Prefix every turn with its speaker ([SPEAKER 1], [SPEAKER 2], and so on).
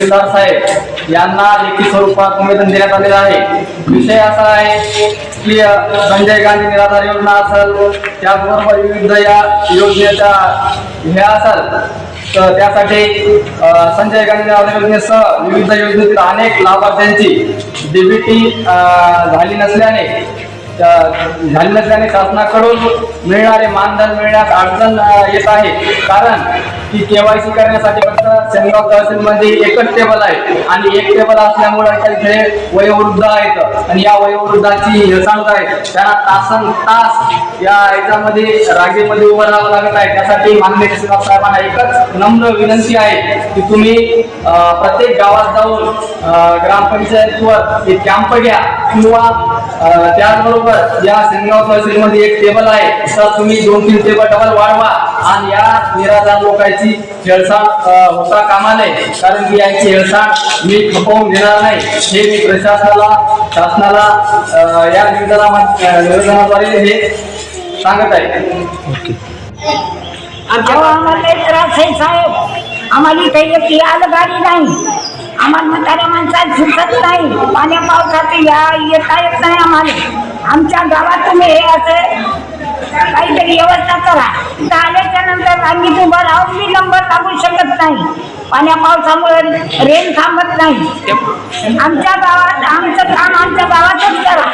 [SPEAKER 1] साहेब यांना लेखी स्वरूपात निवेदन देण्यात आलेलं आहे. विषय असा आहे की संजय गांधी निराधार योजना असेल त्याचबरोबर विविध या योजनेच्या हे असेल तर त्यासाठी संजय गांधी निराधार योजनेसह विविध योजनेतील अनेक लाभार्थ्यांची डीबीटी झाली नसल्याने त्या शासनाकडून मिळणारे मानधन मिळण्यास अडचण येत आहे. कारण की केवायसी करण्यासाठी फक्त सेनगाव तहसीलमध्ये एकच टेबल आहे. आणि एक टेबल असल्यामुळे तिथे वयोवृद्ध आहेत आणि या वयोवृद्धाची हेळसांड आहे त्यांना तासन तास या याच्यामध्ये रागेमध्ये उभं राहावं लागत आहे. त्यासाठी माननीय तहसीलदार साहेबांना एकच नम्र विनंती आहे की तुम्ही प्रत्येक गावात जाऊन ग्रामपंचायतीवर एक कॅम्प घ्या किंवा त्याचबरोबर त्याचबरोबर या सेनगाव तहसीलमध्ये एक टेबल आहे. तर तुम्ही दोन तीन टेबल डबल वाढवा. आणि या निराधार लोकांची हेळसाण अ, होता कामा नये. कारण की याची हेळसाण मी खपवून घेणार नाही. हे मी प्रशासनाला शासनाला या निवेदना निवेदनाद्वारे हे सांगत आहे.
[SPEAKER 2] आम्हाला त्रास आहे साहेब. आम्हाला काही एक यायला गाडी नाही. आम्हाला म्हाताऱ्या माणसात सुचत नाही. पाण्या पावसात या येता येत नाही आम्हाला. आमच्या गावात तुम्ही हे असं काहीतरी व्यवस्था करा. इथं आल्याच्यानंतर उभं राहून मी नंबर लागू शकत नाही. पाण्या पावसामुळे रेन थांबत नाही. आमच्या गावात आमचं काम आमच्या गावातच करा.